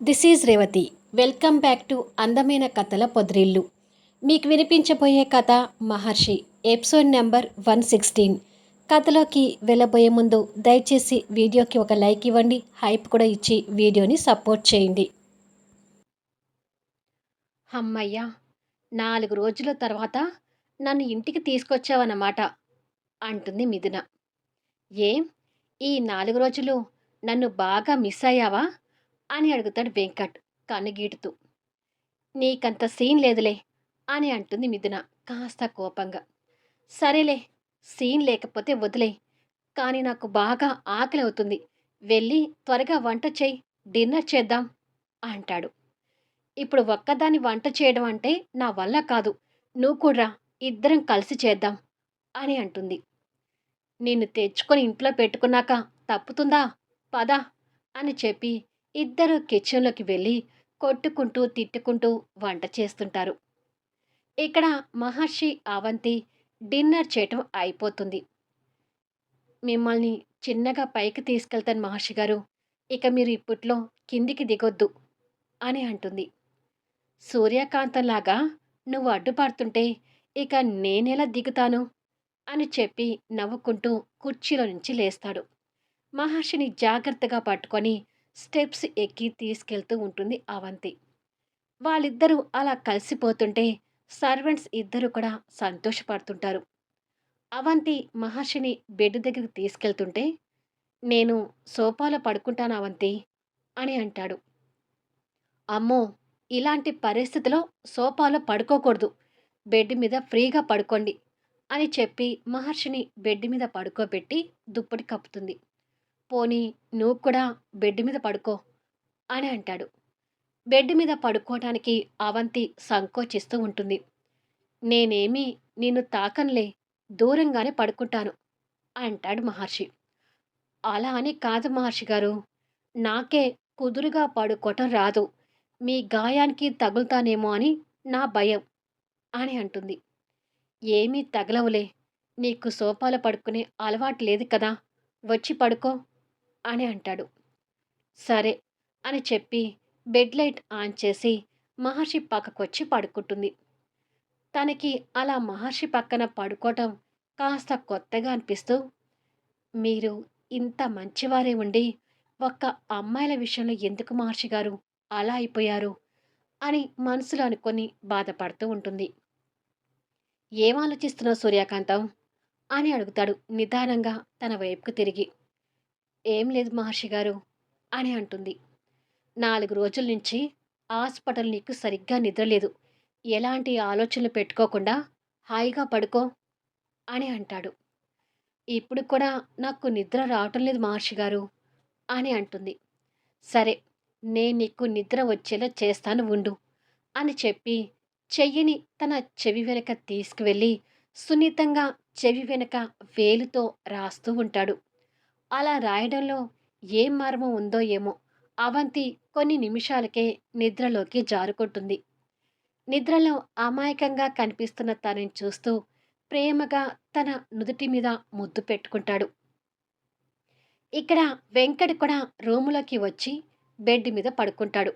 This is Revathi welcome back to అందమైన కథల పొద్రిల్లు మీకు వినిపించబోయే కథ Maharshi episode number one sixteen కథలోకి వెళ్ళబోయే ముందు దయచేసి వీడియోకి ఒక లైక్ ఇవ్వండి హైప్ కూడా ఇచ్చి వీడియోని సపోర్ట్ చేయండి అమ్మయ్య నాలుగు రోజుల తర్వాత నన్ను ఇంటికి తీసుకొచ్చావన్నమాట అంటుంది మిథున. ఏం? ఈ నాలుగు రోజులు నన్ను బాగా మిస్ అయ్యావా? అని అడుగుతాడు వెంకట్ కన్నుగీటుతూ. నీకంత సీన్ లేదులే అని అంటుంది మిథున కాస్త కోపంగా. సరేలే సీన్ లేకపోతే వదిలే కానీ నాకు బాగా ఆకలి అవుతుంది. వెళ్ళి త్వరగా వంట చేయి డిన్నర్ చేద్దాం అంటాడు. ఇప్పుడు ఒక్కదాన్ని వంట చేయడం అంటే నా వల్ల కాదు. నువ్వు కూడా ఇద్దరం కలిసి చేద్దాం అని అంటుంది. నిన్ను తెచ్చుకొని ఇంట్లో పెట్టుకున్నాక తప్పుతుందా? పదా అని చెప్పి ఇద్దరు కిచెన్లోకి వెళ్ళి కొట్టుకుంటూ తిట్టుకుంటూ వంట చేస్తుంటారు. ఇక్కడ మహర్షి అవంతి డిన్నర్ చేయటం అయిపోతుంది. మిమ్మల్ని చిన్నగా పైకి తీసుకెళ్తాను మహర్షి గారు. ఇక మీరు ఇప్పట్లో కిందికి దిగొద్దు అని అంటుంది. సూర్యకాంతంలాగా నువ్వు అడ్డుపడుతుంటే ఇక నేనెలా దిగుతాను అని చెప్పి నవ్వుకుంటూ కుర్చీలో నుంచి లేస్తాడు. మహర్షిని జాగ్రత్తగా పట్టుకొని స్టెప్స్ ఎక్కి తీసుకెళ్తూ ఉంటుంది అవంతి. వాళ్ళిద్దరూ అలా కలిసిపోతుంటే సర్వెంట్స్ ఇద్దరు కూడా సంతోషపడుతుంటారు. అవంతి మహర్షిని బెడ్ దగ్గరికి తీసుకెళ్తుంటే నేను సోఫాలో పడుకుంటాను అవంతి అని అంటాడు. అమ్మో! ఇలాంటి పరిస్థితిలో సోఫాలో పడుకోకూడదు. బెడ్ మీద ఫ్రీగా పడుకోండి అని చెప్పి మహర్షిని బెడ్ మీద పడుకోబెట్టి దుప్పటి కప్పుతుంది. పోనీ నువ్వు కూడా బెడ్ మీద పడుకో అని అంటాడు. బెడ్ మీద పడుకోవటానికి అవంతి సంకోచిస్తూ ఉంటుంది. నేనేమీ నిన్ను తాకంలే దూరంగానే పడుకుంటాను అంటాడు మహర్షి. అలా అని కాదు మహర్షి గారు. నాకే కుదురుగా పడుకోవటం రాదు. మీ గాయానికి తగులుతానేమో అని నా భయం అని అంటుంది. ఏమీ తగలవులే. నీకు సోఫాలో పడుకునే అలవాటు లేదు కదా. వచ్చి పడుకో. అని అంటాడు. సరే అని చెప్పి బెడ్ లైట్ ఆన్ చేసి మహర్షి పక్కకొచ్చి పడుకుంటుంది. తనకి అలా మహర్షి పక్కన పడుకోవటం కాస్త కొత్తగా అనిపిస్తూ మీరు ఇంత మంచివారే ఉండి ఒక్క అమ్మాయిల విషయంలో ఎందుకు మహర్షి గారు అలా అయిపోయారు అని మనసులో అనుకొని బాధపడుతూ ఉంటుంది. ఏం ఆలోచిస్తున్నావు సూర్యకాంతం? అని అడుగుతాడు నిదానంగా తన వైపుకు తిరిగి. ఏం లేదు మహర్షి గారు అని అంటుంది. నాలుగు రోజుల నుంచి హాస్పిటల్ నీకు సరిగ్గా నిద్రలేదు ఎలాంటి ఆలోచనలు పెట్టుకోకుండా హాయిగా పడుకో అని అంటాడు. ఇప్పుడు కూడా నాకు నిద్ర రావటం లేదు మహర్షి గారు అని అంటుంది. సరే నేను నీకు నిద్ర వచ్చేలా చేస్తాను ఉండు అని చెప్పి చెయ్యిని తన చెవి వెనక తీసుకువెళ్ళి సున్నితంగా చెవి వెనక వేలుతో రాస్తూ ఉంటాడు. అలా రాయడంలో ఏం మర్మం ఉందో ఏమో అవంతి కొన్ని నిమిషాలకే నిద్రలోకి జారుకుంటుంది. నిద్రలో అమాయకంగా కనిపిస్తున్న తనని చూస్తూ ప్రేమగా తన నుదుటి మీద ముద్దు పెట్టుకుంటాడు. ఇక్కడ వెంకట్ కూడా రూములోకి వచ్చి బెడ్ మీద పడుకుంటాడు.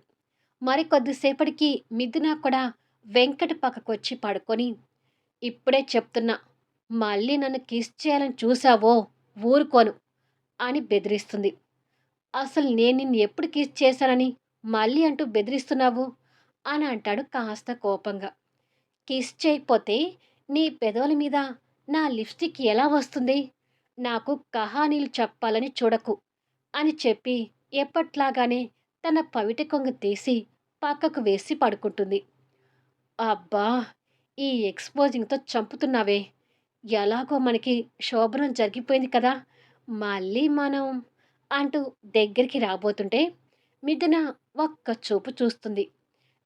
మరికొద్దిసేపటికి మిథున కూడా వెంకట్ పక్కకొచ్చి పడుకొని ఇప్పుడే చెప్తున్నా మళ్ళీ నన్ను కిస్ చేయాలని చూసావో ఊరుకోను. అని బెదిరిస్తుంది. అసలు నేను నిన్ను ఎప్పుడు కిస్ చేశానని మళ్ళీ అంటూ బెదిరిస్తున్నావు? అని అంటాడు కాస్త కోపంగా. కిస్ చేయకపోతే నీ పెదవుల మీద నా లిప్స్టిక్ ఎలా వస్తుంది? నాకు కహానీలు చెప్పాలని చూడకు అని చెప్పి ఎప్పట్లాగానే తన పవిట కొంగ తీసి పక్కకు వేసి పడుకుంటుంది. అబ్బా! ఈ ఎక్స్పోజింగ్తో చంపుతున్నావే. ఎలాగో మనకి శోభనం జరిగిపోయింది కదా. మళ్ళీ మనం అంటూ దగ్గరికి రాబోతుంటే మిథున ఒక్క చూపు చూస్తుంది.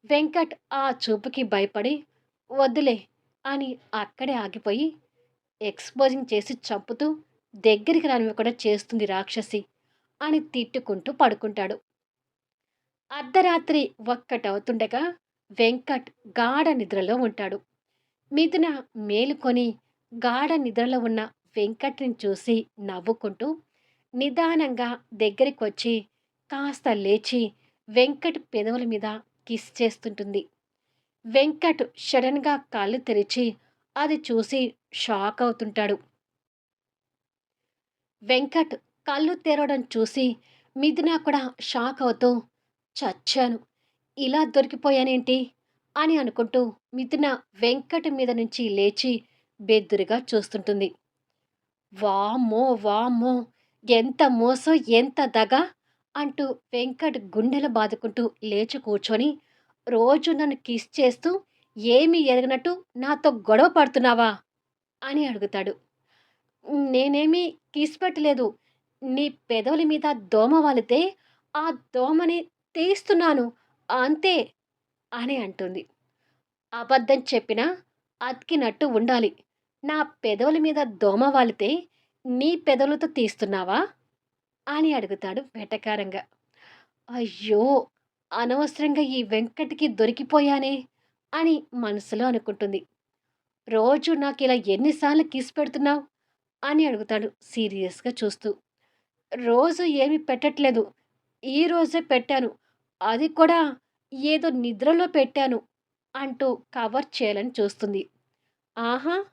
వెంకట్ ఆ చూపుకి భయపడి వద్దులే అని అక్కడే ఆగిపోయి ఎక్స్పోజింగ్ చేసి చంపుతూ దగ్గరికి రానివి కూడా చేస్తుంది రాక్షసి అని తిట్టుకుంటూ పడుకుంటాడు. అర్ధరాత్రి ఒక్కటవుతుండగా వెంకట్ గాఢ నిద్రలో ఉంటాడు. మిథున మేలుకొని గాఢ నిద్రలో ఉన్న వెంకట్ని చూసి నవ్వుకుంటూ నిదానంగా దగ్గరికి వచ్చి కాస్త లేచి వెంకట్ పెదవుల మీద కిస్ చేస్తుంటుంది. వెంకట్ సడన్గా కళ్ళు తెరిచి అది చూసి షాక్ అవుతుంటాడు. వెంకట్ కళ్ళు తెరవడం చూసి మిథున కూడా షాక్ అవుతూ చచ్చాను. ఇలా దొరికిపోయానేంటి? అని అనుకుంటూ మిథున వెంకట్ మీద నుంచి లేచి బెద్దురుగా చూస్తుంటుంది. వామ్మో వామ్మో ఎంత మోసం ఎంత దగ అంటూ వెంకట్ గుండెలు బాదుకుంటూ లేచి కూర్చొని రోజు నన్ను కిస్ చేస్తూ ఏమీ ఎరగనట్టు నాతో గొడవ పడుతున్నావా అని అడుగుతాడు. నేనేమీ కిస్ పెట్టలేదు. నీ పెదవుల మీద దోమ వాలితే ఆ దోమని తీస్తున్నాను అంతే అని అంటుంది. అబద్ధం చెప్పినా అతికినట్టు ఉండాలి. నా పెదవుల మీద దోమ వాలితే నీ పెదవులతో తీస్తున్నావా? అని అడుగుతాడు వెటకారంగా. అయ్యో అనవసరంగా ఈ వెంకట్కి దొరికిపోయానే అని మనసులో అనుకుంటుంది. రోజు నాకు ఇలా ఎన్నిసార్లు కిస్ పెడుతున్నావు? అని అడుగుతాడు సీరియస్గా చూస్తూ. రోజు ఏమి పెట్టట్లేదు. ఈ రోజే పెట్టాను. అది కూడా ఏదో నిద్రలో పెట్టాను అంటూ కవర్ చేయాలని చూస్తుంది. ఆహా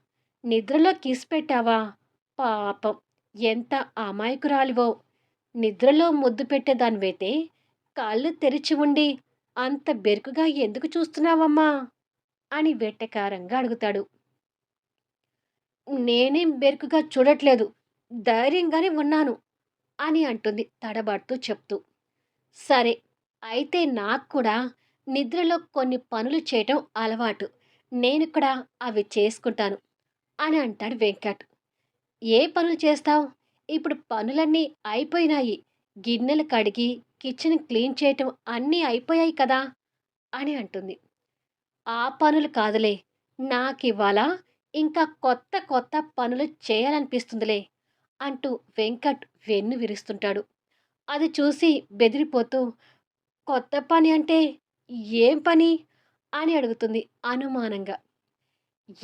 నిద్రలో కిస్ పెట్టావా? పాపం! ఎంత అమాయకురాలివో! నిద్రలో ముద్దు పెట్టేదానివైతే కాళ్ళు తెరిచి ఉండి అంత బెరుకుగా ఎందుకు చూస్తున్నావమ్మా? అని వెట్టకారంగా అడుగుతాడు. నేనేం బెరుకుగా చూడట్లేదు. ధైర్యంగానే ఉన్నాను అని అంటుంది తడబడుతూ చెప్తూ. సరే అయితే నాకు కూడా నిద్రలో కొన్ని పనులు చేయటం అలవాటు. నేను కూడా అవి చేసుకుంటాను. అని అంటాడు వెంకట్. ఏ పనులు చేస్తావు? ఇప్పుడు పనులన్నీ అయిపోయినాయి. గిన్నెలు కడిగి కిచెన్ క్లీన్ చేయటం అన్నీ అయిపోయాయి కదా? అని అంటుంది. ఆ పనులు కాదులే. నాకు ఇవాళ ఇంకా కొత్త కొత్త పనులు చేయాలనిపిస్తుందిలే అంటూ వెంకట్ వెన్ను విరుస్తుంటాడు. అది చూసి బెదిరిపోతూ కొత్త పని అంటే ఏం పని? అని అడుగుతుంది అనుమానంగా.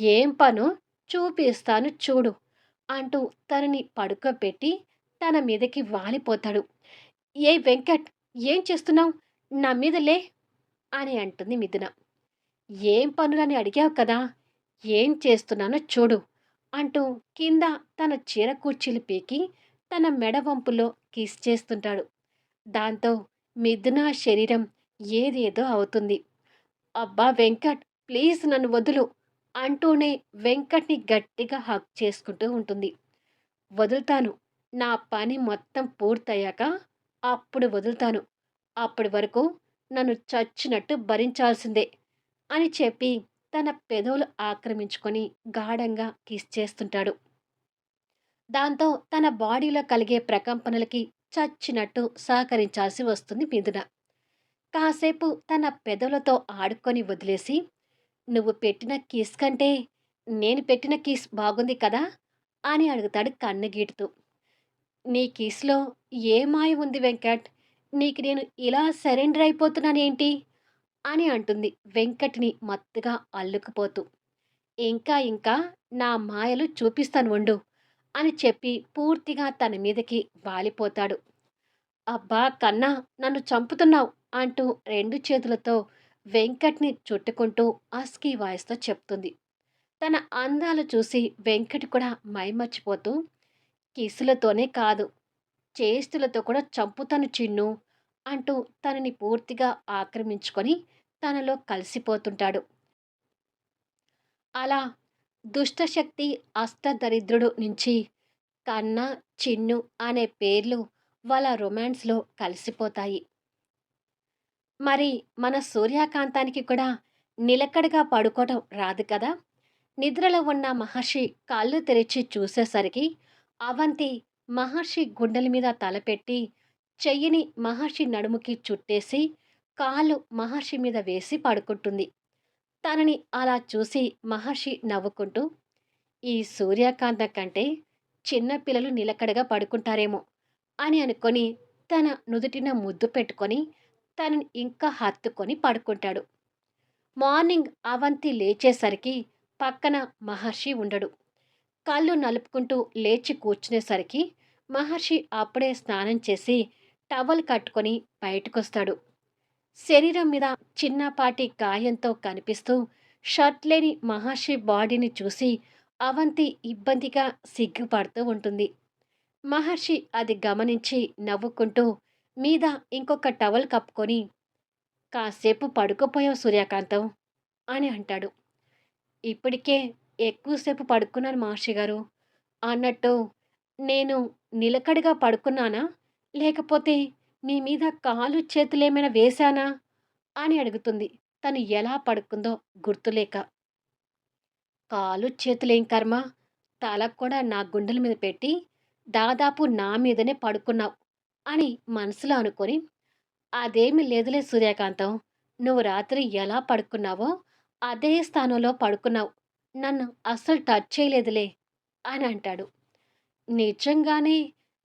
ఏం పను? చూపిస్తాను చూడు అంటూ తనని పడుకోబెట్టి తన మీదకి వాలిపోతాడు. ఏ వెంకట్ ఏం చేస్తున్నావు? నా మీద లే అని అంటుంది మిథున. ఏం పనులని అడిగావు కదా? ఏం చేస్తున్నానో చూడు అంటూ కింద తన చీర కుర్చీలు పీకి తన మెడ వంపులో కిస్ చేస్తుంటాడు. దాంతో మిథున శరీరం ఏదేదో అవుతుంది. అబ్బా వెంకట్ ప్లీజ్ నన్ను వదులు. అంటూనే వెంకట్ని గట్టిగా హక్ చేసుకుంటూ ఉంటుంది. వదులుతాను. నా పని మొత్తం పూర్తయ్యాక అప్పుడు వదులుతాను. అప్పటి వరకు నన్ను చచ్చినట్టు భరించాల్సిందే అని చెప్పి తన పెదవులు ఆక్రమించుకొని గాఢంగా కిస్ చేస్తుంటాడు. దాంతో తన బాడీలో కలిగే ప్రకంపనలకి చచ్చినట్టు సహకరించాల్సి వస్తుంది మిథున. కాసేపు తన పెదవులతో ఆడుకొని వదిలేసి నువ్వు పెట్టిన కిస్ కంటే నేను పెట్టిన కిస్ బాగుంది కదా అని అడుగుతాడు కన్నుగీటుతూ. నీ కిస్లో ఏ మాయ ఉంది వెంకట్? నీకు నేను ఇలా సరెండర్ అయిపోతున్నానేంటి అని అంటుంది వెంకట్ని మత్తుగా అల్లుకుపోతూ. ఇంకా ఇంకా నా మాయలు చూపిస్తాను వండు అని చెప్పి పూర్తిగా తన మీదకి వాలిపోతాడు. అబ్బా కన్నా నన్ను చంపుతున్నావు అంటూ రెండు చేతులతో వెంకట్ని చుట్టుకుంటూ అస్కీ వాయిస్తో చెప్తుంది. తన అందాలు చూసి వెంకట్ కూడా మైమర్చిపోతూ కిసులతోనే కాదు చేస్తులతో కూడా చంపుతాను చిన్ను అంటూ తనని పూర్తిగా ఆక్రమించుకొని తనలో కలిసిపోతుంటాడు. అలా దుష్టశక్తి అష్టదరిద్రుడు నుంచి కన్న చిన్ను అనే పేర్లు వాళ్ళ రొమాన్స్లో కలిసిపోతాయి. మరి మన సూర్యకాంతానికి కూడా నిలకడగా పడుకోవడం రాదు కదా? నిద్రలో ఉన్న మహర్షి కాళ్ళు తెరిచి చూసేసరికి అవంతి మహర్షి గుండెల మీద తలపెట్టి చెయ్యిని మహర్షి నడుముకి చుట్టేసి కాలు మహర్షి మీద వేసి పడుకుంటుంది. తనని అలా చూసి మహర్షి నవ్వుకుంటూ ఈ సూర్యకాంత కంటే చిన్నపిల్లలు నిలకడగా పడుకుంటారేమో అని అనుకొని తన నుదుటిన ముద్దు పెట్టుకొని తనని ఇంకా హత్తుకొని పడుకుంటాడు. మార్నింగ్ అవంతి లేచేసరికి పక్కన మహర్షి ఉండడు. కళ్ళు నలుపుకుంటూ లేచి కూర్చునేసరికి మహర్షి అప్పుడే స్నానం చేసి టవల్ కట్టుకొని బయటకొస్తాడు. శరీరం మీద చిన్నపాటి గాయంతో కనిపిస్తూ షర్ట్ లేని మహర్షి బాడీని చూసి అవంతి ఇబ్బందిగా సిగ్గుపడుతూ ఉంటుంది. మహర్షి అది గమనించి నవ్వుకుంటూ మీద ఇంకొక టవల్ కప్పుకొని కాసేపు పడుకోపోయావు సూర్యకాంతం అని అంటాడు. ఇప్పటికే ఎక్కువసేపు పడుకున్నాను మహర్షి గారు. అన్నట్టు నేను నిలకడగా పడుకున్నానా? లేకపోతే మీ మీద కాలు చేతులేమైనా వేశానా? అని అడుగుతుంది. తను ఎలా పడుకుందో గుర్తులేక. కాలు చేతులేం కర్మ? తల కూడా నా గుండెల మీద పెట్టి దాదాపు నా మీదనే పడుకున్నావు. అని మనసులో అనుకొని అదేమి లేదులే సూర్యకాంతం. నువ్వు రాత్రి ఎలా పడుకున్నావో అదే స్థానంలో పడుకున్నావు. నన్ను అస్సలు టచ్ చేయలేదులే అని అంటాడు. నిజంగానే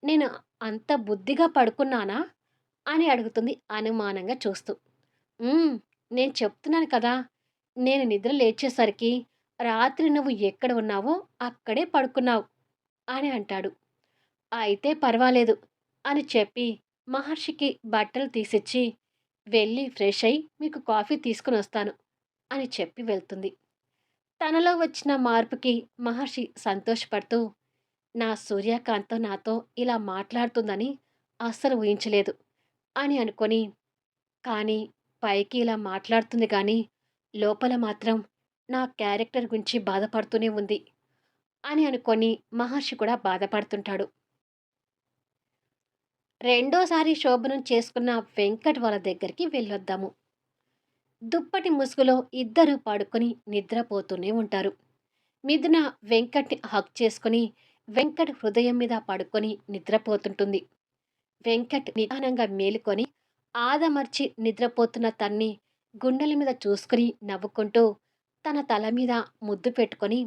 నేను అంత బుద్ధిగా పడుకున్నానా? అని అడుగుతుంది అనుమానంగా చూస్తూ. నేను చెప్తున్నాను కదా నేను నిద్ర లేచేసరికి రాత్రి నువ్వు ఎక్కడ ఉన్నావో అక్కడే పడుకున్నావు అని అంటాడు. అయితే పర్వాలేదు అని చెప్పి మహర్షికి బట్టలు తీసిచ్చి వెళ్ళి ఫ్రెష్ అయి మీకు కాఫీ తీసుకుని వస్తాను అని చెప్పి వెళ్తుంది. తనలో వచ్చిన మార్పుకి మహర్షి సంతోషపడుతూ నా సూర్యకాంతం నాతో ఇలా మాట్లాడుతుందని అస్సలు ఊహించలేదు అని అనుకొని కానీ పైకి ఇలా మాట్లాడుతుంది కానీ లోపల మాత్రం నా క్యారెక్టర్ గురించి బాధపడుతూనే ఉంది అని అనుకొని మహర్షి కూడా బాధపడుతుంటాడు. రెండోసారి శోభనం చేసుకున్న వెంకట్ వాళ్ళ దగ్గరికి వెళ్ళొద్దాము. దుప్పటి ముసుగులో ఇద్దరు పడుకొని నిద్రపోతూనే ఉంటారు. మిథున వెంకట్ని హక్ చేసుకుని వెంకట్ హృదయం మీద పడుకొని నిద్రపోతుంటుంది. వెంకట్ నిదానంగా మేలుకొని ఆదమర్చి నిద్రపోతున్న తన్ని గుండెల మీద చూసుకుని నవ్వుకుంటూ తన తల మీద ముద్దు పెట్టుకొని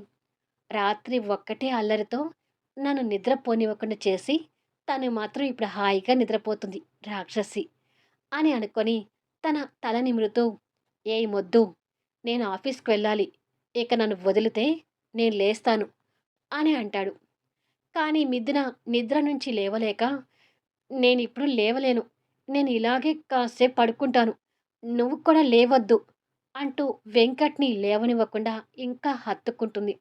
రాత్రి ఒక్కటే అల్లరితో నన్ను నిద్రపోనివ్వకుండా చేసి తను మాత్రం ఇప్పుడు హాయిగా నిద్రపోతుంది రాక్షసి అని అనుకొని తన తల నిమురుతూ ఏ మొద్దు నేను ఆఫీస్కి వెళ్ళాలి ఇక నన్ను వదిలితే నేను లేస్తాను అని అంటాడు. కానీ మిద్దిన నిద్ర నుంచి లేవలేక నేను ఇప్పుడు లేవలేను నేను ఇలాగే కాసేపు పడుకుంటాను నువ్వు కూడా లేవద్దు అంటూ వెంకట్ని లేవనివ్వకుండా ఇంకా హత్తుకుంటుంది.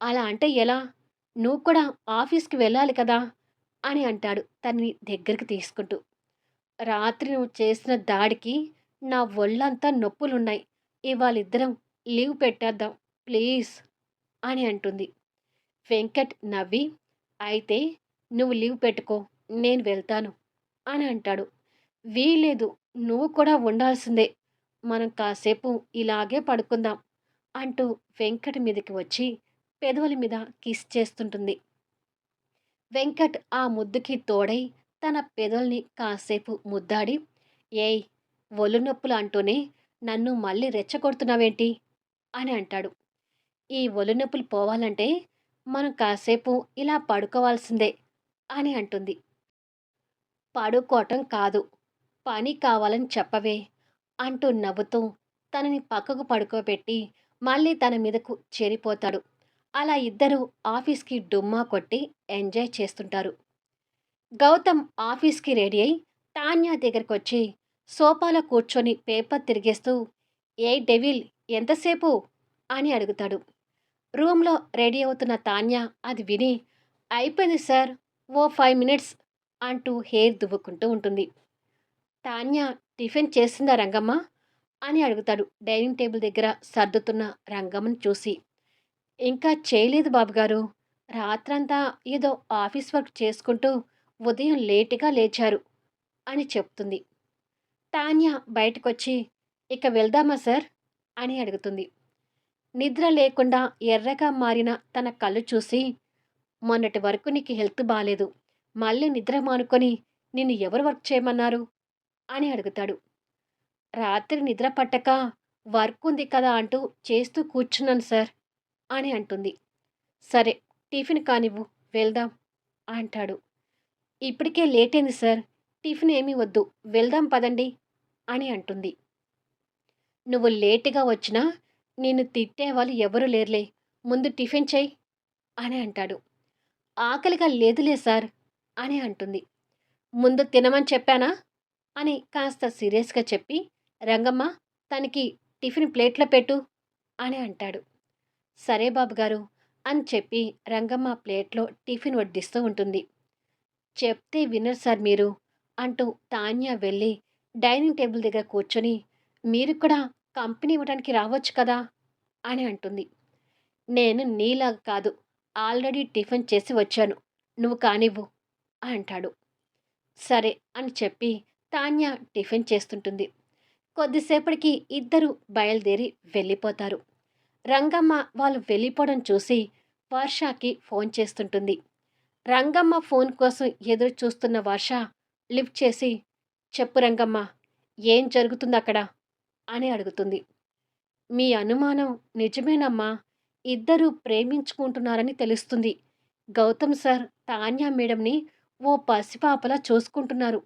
అలా అంటే ఎలా? నువ్వు కూడా ఆఫీస్కి వెళ్ళాలి కదా అని అంటాడు తన్ని దగ్గరికి తీసుకుంటూ. రాత్రి నువ్వు చేసిన దాడికి నా ఒళ్ళంతా నొప్పులున్నాయి. ఇవాళిద్దరం లీవ్ పెట్టేద్దాం ప్లీజ్ అని అంటుంది. వెంకట్ నవ్వి అయితే నువ్వు లీవ్ పెట్టుకో నేను వెళ్తాను అని అంటాడు. వీలేదు నువ్వు కూడా ఉండాల్సిందే. మనం కాసేపు ఇలాగే పడుకుందాం అంటూ వెంకట్ మీదకి వచ్చి పెదవుల మీద కిస్ చేస్తుంటుంది. వెంకట్ ఆ ముద్దుకి తోడై తన పెదల్ని కాసేపు ముద్దాడి ఏయ్ ఒళ్ళు నొప్పులు అంటూనే నన్ను మళ్ళీ రెచ్చగొడుతున్నావేంటి? అని అంటాడు. ఈ ఒళ్ళు నొప్పులు పోవాలంటే మనం కాసేపు ఇలా పడుకోవాల్సిందే అని అంటుంది. పడుకోవటం కాదు పని కావాలని చెప్పవే అంటూ నవ్వుతూ తనని పక్కకు పడుకోబెట్టి మళ్ళీ తన మీదకు చేరిపోతాడు. అలా ఇద్దరు ఆఫీస్కి డుమ్మా కొట్టి ఎంజాయ్ చేస్తుంటారు. గౌతమ్ ఆఫీస్కి రెడీ అయి తాన్యా దగ్గరికి వచ్చి సోఫాలో కూర్చొని పేపర్ తిరిగేస్తూ ఏ డెవిల్ ఎంతసేపు? అని అడుగుతాడు. రూమ్లో రెడీ అవుతున్న తాన్యా అది విని అయిపోయింది సార్ ఓ ఫైవ్ మినిట్స్ అంటూ హెయిర్ దువ్వుకుంటూ ఉంటుంది. తాన్యా టిఫిన్ చేసిందా రంగమ్మ? అని అడుగుతాడు డైనింగ్ టేబుల్ దగ్గర సర్దుతున్న రంగమ్మని చూసి. ఇంకా చేయలేదు బాబుగారు. రాత్రంతా ఏదో ఆఫీస్ వర్క్ చేసుకుంటూ ఉదయం లేటుగా లేచారు అని చెప్తుంది. తాన్యా బయటకొచ్చి ఇక వెళ్దామా సార్? అని అడుగుతుంది. నిద్ర లేకుండా ఎర్రగా మారిన తన కళ్ళు చూసి మొన్నటి వరకు నీకు హెల్త్ బాగాలేదు మళ్ళీ నిద్ర మానుకొని నిన్ను ఎవరు వర్క్ చేయమన్నారు? అని అడుగుతాడు. రాత్రి నిద్ర పట్టక వర్క్ ఉంది కదా అంటూ చేస్తూ కూర్చున్నాను సార్. అని అంటుంది. సరే టిఫిన్ కానివ్వు వెళ్దాం అంటాడు. ఇప్పటికే లేట్ అయింది సార్ టిఫిన్ ఏమీ వద్దు వెళ్దాం పదండి అని అంటుంది. నువ్వు లేటుగా వచ్చినా నిన్ను తిట్టే వాళ్ళు ఎవరు లేరులే ముందు టిఫిన్ చెయ్యి అని అంటాడు. ఆకలిగా లేదులే సార్ అని అంటుంది. ముందు తినమని చెప్పానా అని కాస్త సీరియస్గా చెప్పి రంగమ్మ తనకి టిఫిన్ ప్లేట్లో పెట్టు అని అంటాడు. సరే బాబుగారు అని చెప్పి రంగమ్మ ప్లేట్లో టిఫిన్ వడ్డిస్తూ ఉంటుంది. చెప్తే వినర్ సార్ మీరు అంటూ తాన్య వెళ్ళి డైనింగ్ టేబుల్ దగ్గర కూర్చొని మీరు కూడా కంపెనీ ఇవ్వడానికి రావచ్చు కదా అని అంటుంది. నేను నీలాగా కాదు ఆల్రెడీ టిఫిన్ చేసి వచ్చాను నువ్వు కానివ్వు అంటాడు. సరే అని చెప్పి తాన్య టిఫిన్ చేస్తుంటుంది. కొద్దిసేపటికి ఇద్దరు బయలుదేరి వెళ్ళిపోతారు. రంగమ్మ వాళ్ళు వెళ్ళిపోవడం చూసి వర్షకి ఫోన్ చేస్తుంటుంది. రంగమ్మ ఫోన్ కోసం ఎదురు చూస్తున్న వర్ష లిఫ్ట్ చేసి చెప్పు రంగమ్మ ఏం జరుగుతుంది అక్కడ అని అడుగుతుంది. మీ అనుమానం నిజమేనమ్మా. ఇద్దరూ ప్రేమించుకుంటున్నారని తెలుస్తుంది. గౌతమ్ సార్ తాన్యా మేడంని ఓ పసిపాపలా చూసుకుంటున్నారు.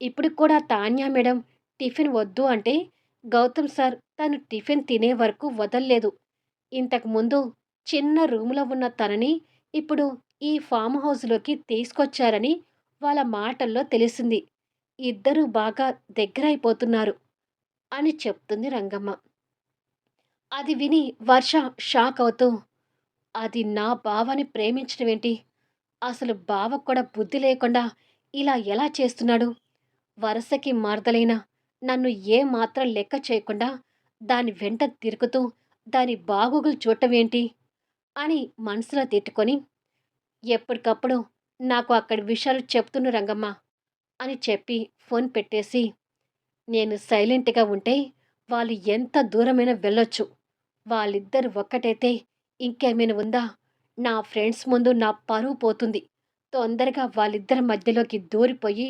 ఇప్పుడు కూడా తాన్యా మేడం టిఫిన్ వద్దు అంటే గౌతమ్ సార్ తను టిఫిన్ తినే వరకు వదల్లేదు. ఇంతకుముందు చిన్న రూములో ఉన్న తనని ఇప్పుడు ఈ ఫామ్ హౌస్లోకి తీసుకొచ్చారని వాళ్ళ మాటల్లో తెలిసింది. ఇద్దరూ బాగా దగ్గరైపోతున్నారు అని చెప్తుంది రంగమ్మ. అది విని వర్ష షాక్ అవుతూ అది నా బావని ప్రేమించడం ఏంటి? అసలు బావ కూడా బుద్ధి లేకుండా ఇలా ఎలా చేస్తున్నాడు? వరసకి మార్దలైన నన్ను ఏ మాత్రం లెక్క చేయకుండా దాని వెంట తిరుగుతూ దాని బాగోగులు చూడటం ఏంటి అని మనసులో తిట్టుకొని ఎప్పటికప్పుడు నాకు అక్కడి విషయాలు చెప్తున్న రంగమ్మ అని చెప్పి ఫోన్ పెట్టేసి నేను సైలెంట్గా ఉంటే వాళ్ళు ఎంత దూరమైనా వెళ్ళొచ్చు. వాళ్ళిద్దరు ఒక్కటైతే ఇంకేమైనా ఉందా? నా ఫ్రెండ్స్ ముందు నా పరువు పోతుంది. తొందరగా వాళ్ళిద్దరి మధ్యలోకి దూరిపోయి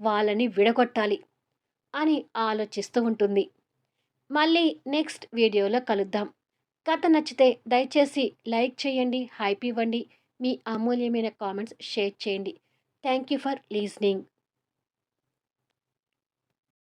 వాళ్ళని విడగొట్టాలి అని ఆలోచిస్తూ ఉంటుంది. మళ్ళీ నెక్స్ట్ వీడియోలో కలుద్దాం. కథ నచ్చితే దయచేసి లైక్ చేయండి హైప్ ఇవ్వండి. మీ అమూల్యమైన కామెంట్స్ షేర్ చేయండి. Thank you for listening.